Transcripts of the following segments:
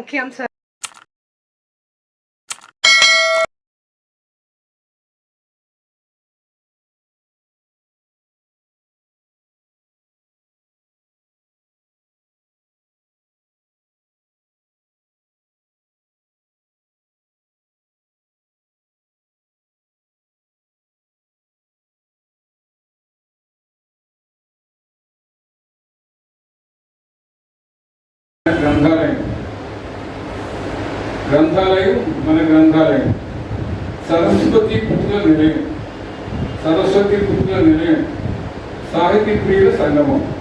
mon cam ça. Gracias. గ్రంథాలయం మన గ్రంథాలయం. సరస్వతి పుత్రుల నిలయం. సరస్వతి పుత్రుల నిలయం. సాహితీ ప్రియుల సంగమం.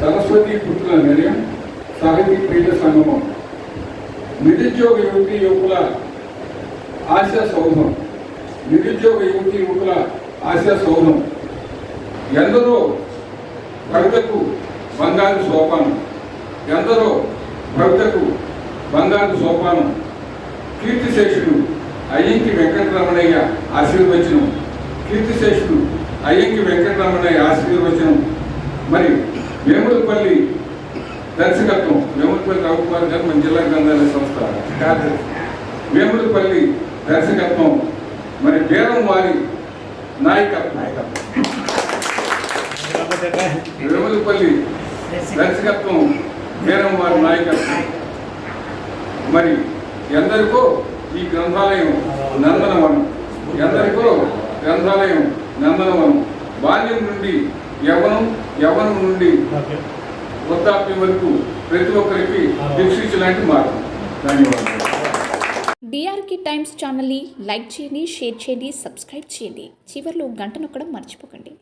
సరస్వతి పుత్రుల నిలయం సాహితీ ప్రియుల సంగమం. నిరుద్యోగ యువతి యువకుల ఆశా సౌధం. నిరుద్యోగ యువతి యువకుల ఆశా సౌధం. ఎందరో కవితకు బంగారు సోపానం. ఎందరో కవితకు బంగారు సోపానం కీర్తిశేషుడు అయ్యంకి వెంకటరమణయ్య ఆశీర్వచనం. కీర్తిశేషుడు అయ్యంకి వెంకటరమణయ్య ఆశీర్వచనం. మరి వేములపల్లి దర్శకత్వం వేములపల్లి రవికుమార్ గారు మన జిల్లా గ్రంథాలయ సంస్థ. వేములపల్లి దర్శకత్వం మరి బేరం వారి నాయకత్వం. వేములపల్లి దర్శకత్వం బేరం వారి నాయకత్వం. మరి ఎందరికో ఈ గ్రంథాలయం నందనవనం. ఎందరికో గ్రంథాలయం నందనవనం. బాల్యం నుండి యవనం యవనం నుండి వృద్ధాప్యం వరకు ప్రతి ఒక్కరికి దీక్షించు లాంటి మార్గం. ధన్యవాదాలు. డిఆర్కి టైమ్స్ ఛానల్ని లైక్ చేయండి షేర్ చేయండి సబ్స్క్రైబ్ చేయండి. చివర్లో గంట నొక్కడం మర్చిపోకండి.